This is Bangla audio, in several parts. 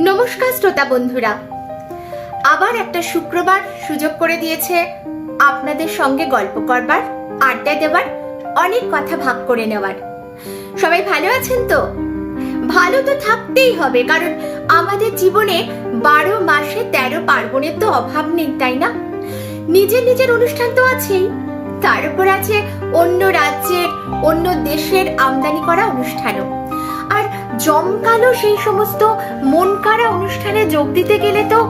নমস্কার শ্রোতা বন্ধুরা। আবার একটা শুক্রবার সুযোগ করে দিয়েছে আপনাদের সঙ্গে গল্প করবার, আড্ডা দেওয়ার অনেক কথা ভাগ করে নেওয়ার। সবাই ভালো আছেন তো? ভালো তো থাকতেই হবে, কারণ আমাদের জীবনে বারো মাসে তেরো পার্বণের তো অভাব নেই, তাই না? নিজের নিজের অনুষ্ঠান তো আছেই। তার উপর আছে অন্য রাজ্যের, অন্য দেশের আমদানি করা অনুষ্ঠানও। জমকালো সেই সমস্ত মন কাড়া অনুষ্ঠানে যোগ দিতে গেলে তো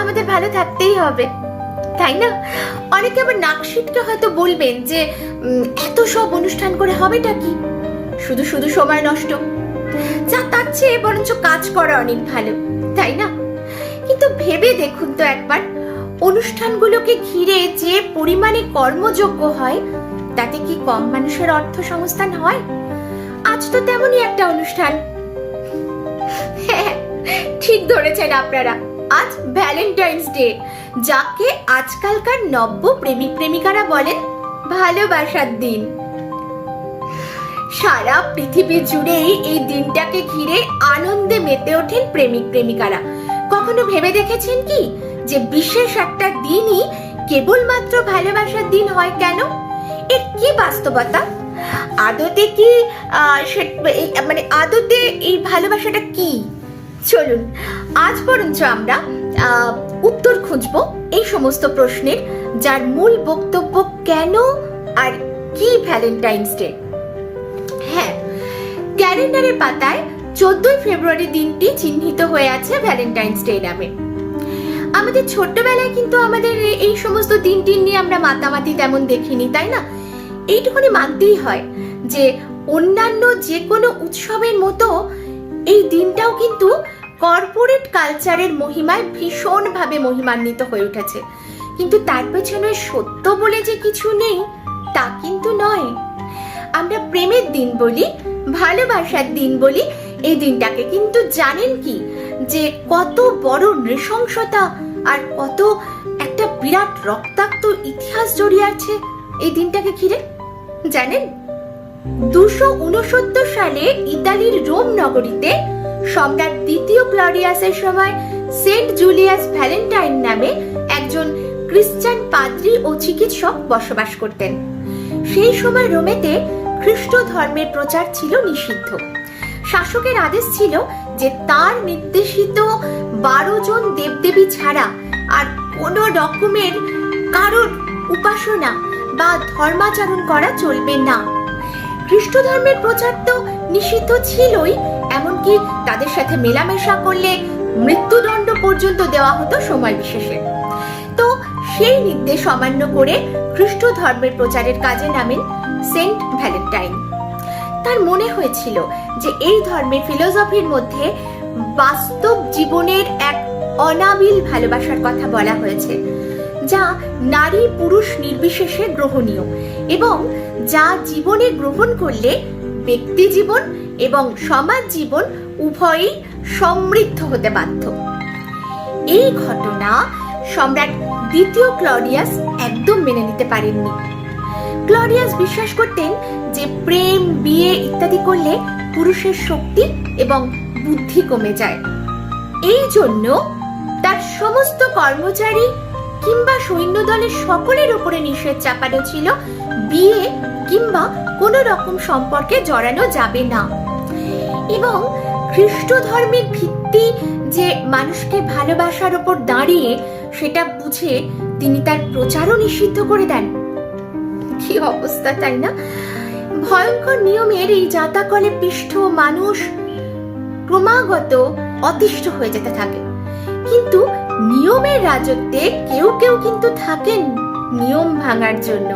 আমাদের ভালো থাকতেই হবে, তাই না? অনেকে আবার নাকশিটকে হয়তো বলবেন যে এত সব অনুষ্ঠান করে হবেটা কি? শুধু শুধু সময় নষ্ট। যা তার চেয়ে বরঞ্চ কাজ করা অনেক ভালো, তাই না? কিন্তু ভেবে দেখুন তো একবার, অনুষ্ঠানগুলোকে ঘিরে যে পরিমাণে কর্মযোগ্য হয়, তাতে কি কম মানুষের অর্থ সংস্থান হয়? আজ তো তেমনই একটা অনুষ্ঠান। ঠিক ধরেছেন আপনারা। আজ ভ্যালেন্টাইন্স ডে যাকে আজকালকার নব্য প্রেমিক প্রেমিকারা বলেন ভালোবাসার দিন। সারা পৃথিবী জুড়েই এই দিনটাকে ঘিরে আনন্দে মেতে ওঠেন প্রেমিক প্রেমিকারা। কখনো ভেবে দেখেছেন কি যে বিশেষ একটা দিনই কেবলমাত্র ভালোবাসার দিন হয় কেন? এর কি বাস্তবতা? আদতে কি মানে আদতে এই ভালোবাসাটা কি? চলুন, আজ বরঞ্চ আমরা উত্তর খুঁজবো এই সমস্ত প্রশ্নের, যার মূল বক্তব্য কেন আর কি ভ্যালেন্টাইন্স ডে হ্যাঁ ক্যালেন্ডারের পাতায় চোদ্দই ফেব্রুয়ারি দিনটি চিহ্নিত হয়ে আছে ভ্যালেন্টাইন্স ডে নামে। আমাদের ছোট্টবেলায় কিন্তু আমাদের এই সমস্ত দিন টিন নিয়ে আমরা মাতামাতি তেমন দেখিনি, তাই না? এইটুকুনি মানতেই হয় যে অন্যান্য যে কোনো উৎসবের মতো এই দিনটাও কিন্তু কর্পোরেট কালচারের মহিমায় ভীষণভাবে মহিমান্বিত হয়ে উঠেছে। কিন্তু তার পেছনে সত্য বলে যে কিছু নেই, তা কিন্তু নয়। আমরা প্রেমের দিন বলি, ভালোবাসার দিন বলি, এই দিনটাকে কিন্তু জানেন কি? যে কত বড় নৃশংসতা আর কত একটা বিরাট রক্তাক্ত ইতিহাস জড়িয়ে আছে এই দিনটাকে ঘিরে। জানেন? দুশো উনসত্তর সালে ইতালির রোম নগরীতে সম্রাট দ্বিতীয় ক্লডিয়াসের সময় সেন্ট জুলিয়াস ভ্যালেন্টাইন নামে একজন খ্রিস্টান পাদ্রী ও চিকিৎসক বসবাস করতেন। সেই সময় রোমেতে খ্রিস্ট ধর্মের প্রচার ছিল নিষিদ্ধ। শাসকের আদেশ ছিল যে তার নির্দেশিত বারো জন দেবদেবী ছাড়া আর কোনো রকমের কারোর উপাসনা বা ধর্মাচরণ করা চলবে না। খ্রিস্ট ধর্মের প্রচার তো নিষিদ্ধ ছিলই, এমনকি তাদের সাথে মেলামেশা করলে মৃত্যুদণ্ড পর্যন্ত দেওয়া হতো সময় বিশেষে। তো সেই নির্দেশ অমান্য করে খ্রিস্ট ধর্মের প্রচারের কাজে নামেন সেন্ট ভ্যালেন্টাইন। তার মনে হয়েছিল যে এই ধর্মের ফিলোসফির মধ্যে বাস্তব জীবনের এক অনাবিল ভালোবাসার কথা বলা হয়েছে। যা নারী পুরুষ নির্বিশেষে গ্রহণীয় এবং যা জীবনে গ্রহণ করলে ব্যক্তি জীবন এবং সমাজ জীবন উভয়ই সমৃদ্ধ হতে বাধ্য। এই ঘটনা সম্রাট দ্বিতীয় ক্লডিয়াস একদম মেনে নিতে পারেননি। ক্লডিয়াস বিশ্বাস করতেন যে প্রেম, বিয়ে ইত্যাদি করলে পুরুষের শক্তি এবং বুদ্ধি কমে যায়। এই জন্য তার সমস্ত কর্মচারী কিংবা সৈন্যদলের সকলের উপরে নিষেধ চাপানো ছিল, বিয়ে কিংবা কোনো রকম সম্পর্কে জড়ানো যাবে না। এবং খ্রিস্ট ধর্মের ভিত্তি যে মানুষকে ভালোবাসার ওপর দাঁড়িয়ে সেটা বুঝে তিনি তার প্রচারও নিষিদ্ধ করে দেন। কি অবস্থা, তাই না? ভয়ঙ্কর নিয়মের এই জাতাকলে পিষ্ঠ মানুষ ক্রমাগত অতিষ্ঠ হয়ে যেতে থাকে। কিন্তু নিয়মের রাজত্বে কেউ কেউ কিন্তু থাকেন নিয়ম ভাঙার জন্য।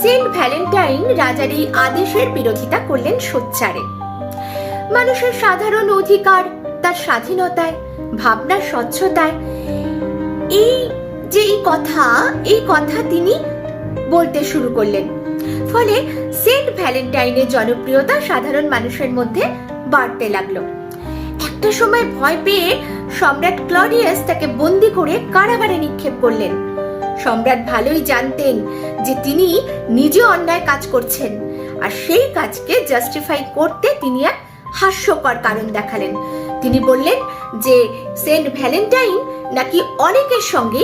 সেন্ট ভ্যালেন্টাইন রাজার এই আদেশের বিরোধিতা করলেন সোচ্চারে। মানুষের সাধারণ অধিকার, তার স্বাধীনতায়, ভাবনার স্বচ্ছতায়, এই যে এই কথা এই কথা তিনি বলতে শুরু করলেন। ফলে সেন্ট ভ্যালেন্টাইনের জনপ্রিয়তা সাধারণ মানুষের মধ্যে বাড়তে লাগল। একটা সময় ভয় পেয়ে সম্রাট ক্লডিয়াস তাকে বন্দি করে কারাগারে নিক্ষেপ করলেন। সম্রাট ভালোই জানতেন যে তিনি নিজে অন্যায় কাজ করছেন, আর সেই কাজকে জাস্টিফাই করতে তিনি এক হাস্যকর কারণ দেখালেন। তিনি বললেন যে সেন্ট ভ্যালেন্টাইন নাকি অনেকের সঙ্গে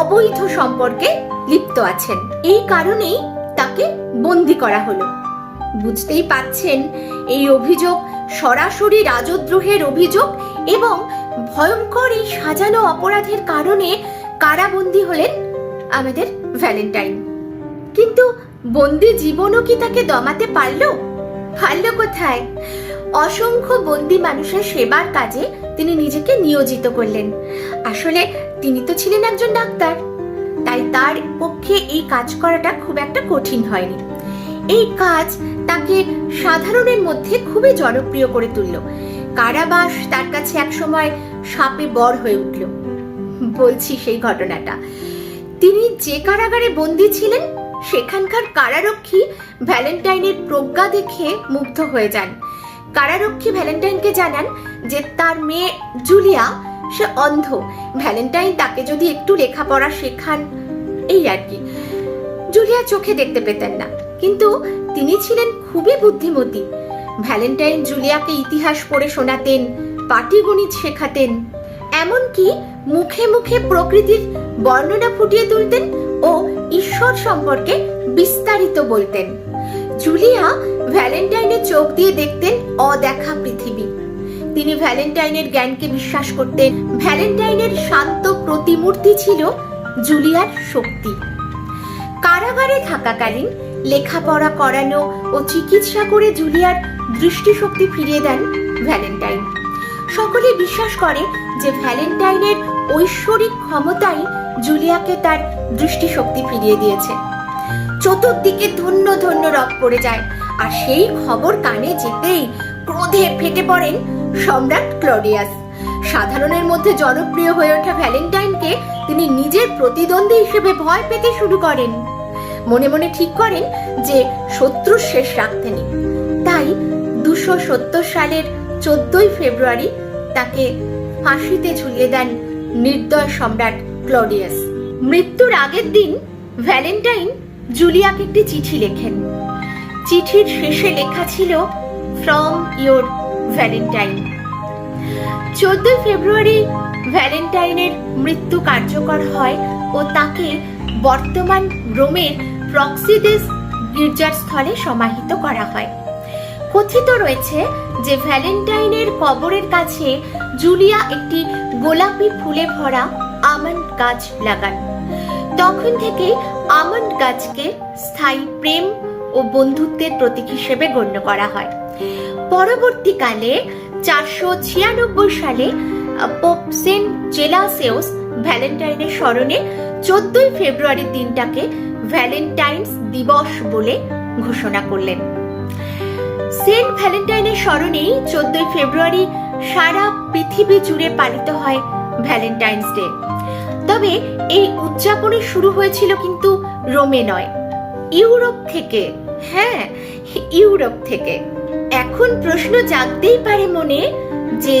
অবৈধ সম্পর্কে লিপ্ত আছেন। এই কারণেই তাকে বন্দি করা হলো। বুঝতেই পাচ্ছেন, এই অভিযোগ সরাসরি রাজদ্রোহের অভিযোগ এবং ভয়ঙ্কর এই সাজানো অপরাধের কারণে কারাবন্দী হলেন আমাদের ভ্যালেন্টাইন। কিন্তু বন্দি জীবনও কি তাকে দমাতে পারল? পারল কোথায়? অসংখ্য বন্দি মানুষের সেবার কাজে তিনি নিজেকে নিয়োজিত করলেন। আসলে তিনি তো ছিলেন একজন ডাক্তার, তাই তার পক্ষে এই কাজ করাটা খুব একটা কঠিন হয়নি। এই কাজ তাকে সাধারণের মধ্যে খুবই জনপ্রিয় করে তুলল। কারাবাস তার কাছে একসময় সাপে বর হয়ে উঠল। বলছি সেই ঘটনাটা। তিনি যে কারাগারে বন্দি ছিলেন, সেখানকার কারারক্ষী ভ্যালেন্টাইনের প্রজ্ঞা দেখে মুগ্ধ হয়ে যান। কারারক্ষী ভ্যালেন্টাইনকে জানান যে তার মেয়ে জুলিয়া, সে অন্ধ। ভ্যালেন্টাইন তাকে যদি একটু লেখাপড়া শেখান, এই আর কি। জুলিয়া চোখে দেখতে পেতেন না। কিন্তু তিনি ছিলেন খুবই বুদ্ধিমতী। ভ্যালেন্টাইন জুলিয়াকে ইতিহাস পড়ে শোনাতেন পাটিগণিত শেখাতেন। এমনকি মুখে মুখে প্রকৃতির বর্ণনা ফুটিয়ে তুলতেন ও ঈশ্বর সম্পর্কে বিস্তারিত বলতেন। জুলিয়া ভ্যালেন্টাইনের চোখ দিয়ে দেখতেন অদেখা পৃথিবী। তিনি ভ্যালেন্টাইনের জ্ঞানকে বিশ্বাস করতেন। ভ্যালেন্টাইনের শান্ত প্রতিমূর্তি ছিল জুলিয়ার শক্তি। কারাগারে থাকাকালীন লেখাপড়া করানো ও চিকিৎসা করে জুলিয়ার দৃষ্টিশক্তি ফিরিয়ে দেন ভ্যালেন্টাইন। সকলে বিশ্বাস করে যে ভ্যালেন্টাইনের ঐশ্বরিক ক্ষমতাই জুলিয়াকে তার দৃষ্টিশক্তি ফিরিয়ে দিয়েছে। চতুর্দিকে ধন্য ধন্য রব পড়ে যায়, আর সেই খবর কানে যেতেই ক্রোধে ফেটে পড়েন সম্রাট ক্লডিয়াস। সাধারণের মধ্যে জনপ্রিয় হয়ে ওঠা ভ্যালেন্টাইনকে তিনি নিজের প্রতিদ্বন্দ্বী হিসেবে ভয় পেতে শুরু করেন। মনে মনে ঠিক করেন যে শত্রুর শেষ রাখতেনি। তাই দুশো সত্তর সালের চোদ্দই ফেব্রুয়ারি তাকে ফাঁসিতে ঝুলিয়ে দেন নির্দয় সম্রাট ক্লডিয়াস। মৃত্যুর আগের দিন ভ্যালেন্টাইন জুলিয়াকে একটি চিঠি লেখেন। চিঠির শেষে লেখা ছিল ফ্রম ইয়োর ভ্যালেন্টাইন চোদ্দই ফেব্রুয়ারি ভ্যালেন্টাইনের মৃত্যু কার্যকর হয় ও তাকে বর্তমান রোমের প্রক্সিদেস গির্জার স্থলে সমাহিত করা হয়। কথিত রয়েছে যে ভ্যালেন্টাইনের কবরের কাছে জুলিয়া একটি গোলাপি ফুলে ভরা আমন্ড গাছ লাগান। তখন থেকে আমন্ড গাছকে স্থায়ী প্রেম ও বন্ধুত্বের প্রতীক হিসেবে গণ্য করা হয়। পরবর্তীকালে চারশো ছিয়ানব্বই সালে পোপ সেন্ট জেলাসেউস ভ্যালেন্টাইনের স্মরণে চোদ্দই ফেব্রুয়ারির দিনটাকে ভ্যালেন্টাইন্স দিবস বলে ঘোষণা করলেন। সেন্ট ভ্যালেন্টাইনের স্মরণেই চোদ্দই ফেব্রুয়ারি সারা পৃথিবী জুড়ে পালিত হয় ভ্যালেন্টাইন্স ডে। তবে এই উদযাপনের শুরু হয়েছিল কিন্তু রোমে নয়, ইউরোপ থেকে। হ্যাঁ ইউরোপ থেকে। এখন প্রশ্ন জাগতেই পারে মনে যে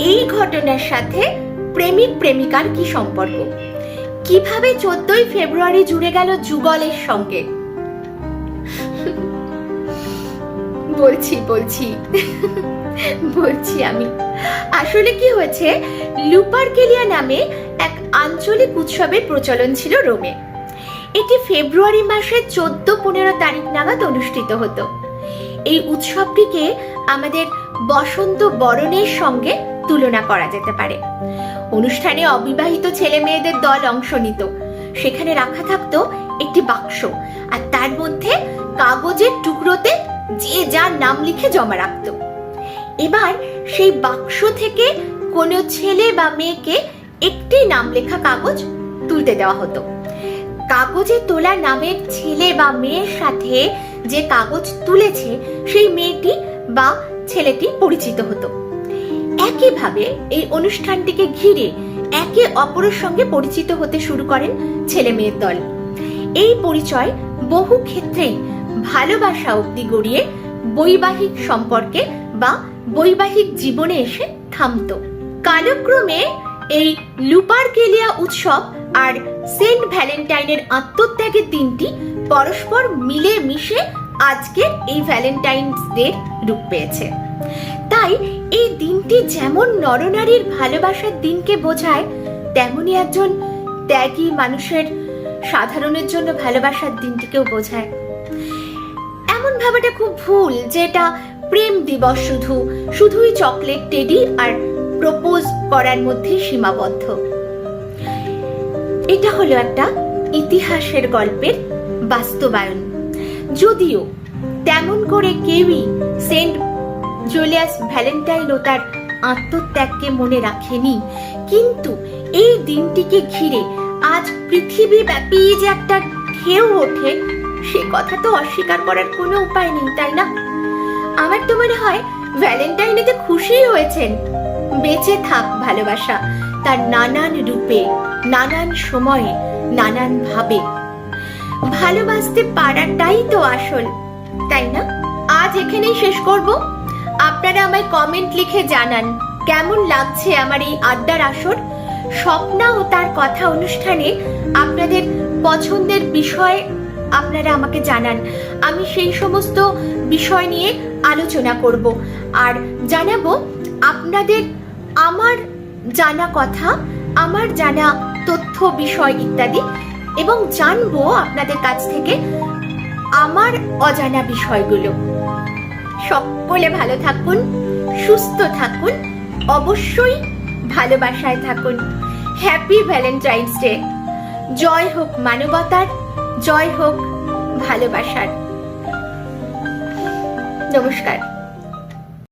এই ঘটনার সাথে প্রেমিক প্রেমিকার কি সম্পর্ক? কীভাবে চোদ্দই ফেব্রুয়ারি জুড়ে গেল যুগলের সঙ্গে? বলছি বলছি। বলছি আমি। আসলে কি হয়েছে লুপারকেলিয়া নামে এক আঞ্চলিক উৎসবের প্রচলন ছিল রোমে। এটি ফেব্রুয়ারি মাসের চোদ্দ পনেরো তারিখ নাগাদ অনুষ্ঠিত হতো। এই উৎসবটিকে আমাদের বসন্ত বরণের সঙ্গে তুলনা করা যেতে পারে। অনুষ্ঠানে অবিবাহিত ছেলে মেয়েদের দল অংশ নিত। সেখানে রাখা থাকতো একটি বাক্স, আর তার মধ্যে কাগজের টুকরোতে যে যার নাম লিখে জমা রাখতো। এবার সেই বাক্স থেকে কোনো ছেলে বা মেয়েকে একটি নাম লেখা কাগজ তুলতে দেওয়া হতো। কাগজে তোলা নামের ছেলে বা মেয়ের সাথে যে কাগজ তুলেছে, সেই মেয়েটি বা ছেলেটি পরিচিত হতো। একইভাবে এই অনুষ্ঠানটিকে ঘিরে একে অপরের সঙ্গে পরিচিত হতে শুরু করেন ছেলে মেয়ের দল। এই পরিচয় বহু ক্ষেত্রেই ভালোবাসা অব্দি গড়িয়ে বৈবাহিক সম্পর্কে বা বৈবাহিক জীবনে এসে থামতো। কালক্রমে এই লুপারকেলিয়া উৎসব আর সেন্ট ভ্যালেন্টাইনের আত্মত্যাগের দিনটি পরস্পর মিলে মিশে আজকে এই ভ্যালেন্টাইন্স ডে রূপ পেয়েছে। তাই এই দিনটি যেমন নরনারীর ভালোবাসার দিনকে বোঝায়, তেমনি একজন ত্যাগী মানুষের সাধারণের জন্য ভালোবাসার দিনটিকেও বোঝায়। এমন ভাবাটা খুব ভুল যে এটা প্রেম দিবস শুধু। শুধুই চকলেট টেডি আর প্রপোজ করার মধ্যে সীমাবদ্ধ। এটা হলো একটা ইতিহাসের গল্পের বাস্তবায়ন। যদিও তেমন করে কেউই সেন্ট জুলিয়াস ভ্যালেন্টাইন ও তার আত্মত্যাগকে মনে রাখেনি, কিন্তু এই দিনটিকে ঘিরে আজ পৃথিবীব্যাপী যে একটা ঢেউ ওঠে সে কথা তো অস্বীকার করার কোনো উপায় নেই, তাই না? আমার তো মনে হয় ভ্যালেন্টাইনেতে খুশি হয়েছেন। বেঁচে থাক ভালোবাসা, তার নানান রূপে, নানান সময়ে, নানান ভাবে। ভালোবাসতে পারাটাই তো আসল, তাই না? আজ এখানেই শেষ করব। আপনারা আমায় কমেন্ট লিখে জানান, কেমন লাগছে আমার এই আড্ডার আসর? স্বপ্না ও তার কথা অনুষ্ঠানে আপনাদের পছন্দের বিষয় আপনারা আমাকে জানান। আমি সেই সমস্ত বিষয় নিয়ে আলোচনা করব। আর জানাব, আপনাদের আমার জানা কথা, আমার জানা তথ্য, বিষয় ইত্যাদি, এবং জানব আপনাদের কাছ থেকে আমার অজানা বিষয়গুলো। সকলে ভালো থাকুন, সুস্থ থাকুন, অবশ্যই ভালোবাসায় থাকুন। Happy Valentine's day. জয় হোক মানবতার জয় হোক ভালোবাসার। নমস্কার।